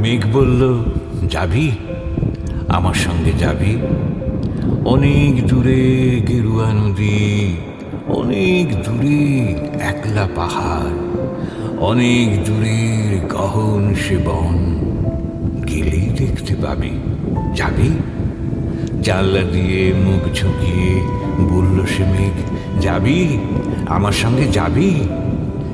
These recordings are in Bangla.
মেঘ বলল, যাবি? আমার সঙ্গে যাবি? অনেক দূরে গেরুয়া নদী, অনেক দূরে একলা পাহাড়, অনেক দূরের গহন সে বন। গেলেই দেখতে পাবি। যাবি? জানলা দিয়ে মুখ ঝুঁকিয়ে বলল সে মেঘ, যাবি? আমার সঙ্গে যাবি?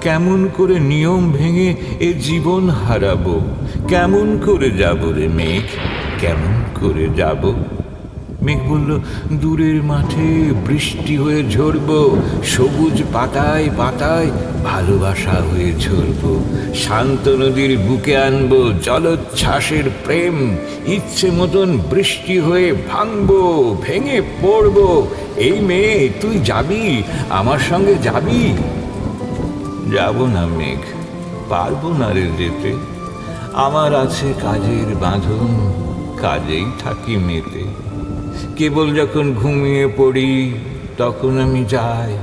কেমন করে নিয়ম ভেঙে এ জীবন হারাবো? কেমন করে যাব রে মেঘ? কেমন করে যাব? মেঘ বলল, দূরের মাঠে বৃষ্টি হয়ে ঝরব, সবুজ পাতায় পাতায় ভালোবাসা হয়ে ঝরব, শান্ত নদীর বুকে আনব, জলোচ্ছ্বাসের প্রেম, ইচ্ছে মতন বৃষ্টি হয়ে ভাঙবো, ভেঙে পড়ব। এই মেয়ে, তুই যাবি? আমার সঙ্গে যাবি? যাব না মেঘ, পারব না রে যেতে। আমার আছে কাজের বাঁধন, কাজেই থাকি মেতে। কেবল যখন ঘুমিয়ে পড়ি, তখন আমি যাই।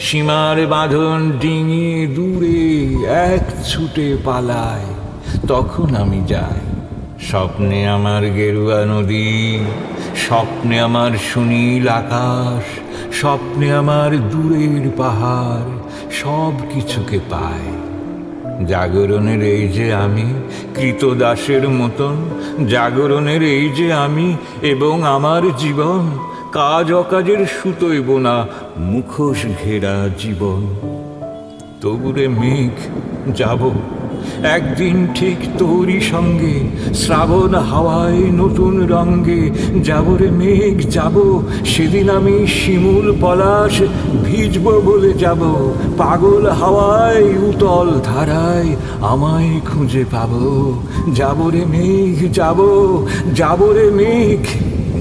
সীমার বাঁধন ডিঙিয়ে দূরে এক ছুটে পালায় তখন আমি যাই। স্বপ্নে আমার গেরুয়া নদী, স্বপ্নে আমার সুনীল আকাশ, স্বপ্নে আমার দূরের পাহাড়। সব কিছুকে পায়। জাগরণের এই যে আমি, কৃতদাসের মতন, জাগরণের এই যে আমি এবং আমার জীবন, কাজ অকাজের সুতোই বোনা মুখোশ ঘেরা জীবন। তবুরে মেঘ যাব। একদিন ঠিক তোরই সঙ্গে শ্রাবণ হাওয়ায় নতুন রঙ্গে যাবরে মেঘ যাব। সেদিন আমি শিমুল পলাশ ভিজব বলে যাব। পাগল হাওয়ায় উতল ধারায় আমায় খুঁজে পাব। যাবরে মেঘ যাব, যাবরে মেঘ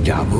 যাব।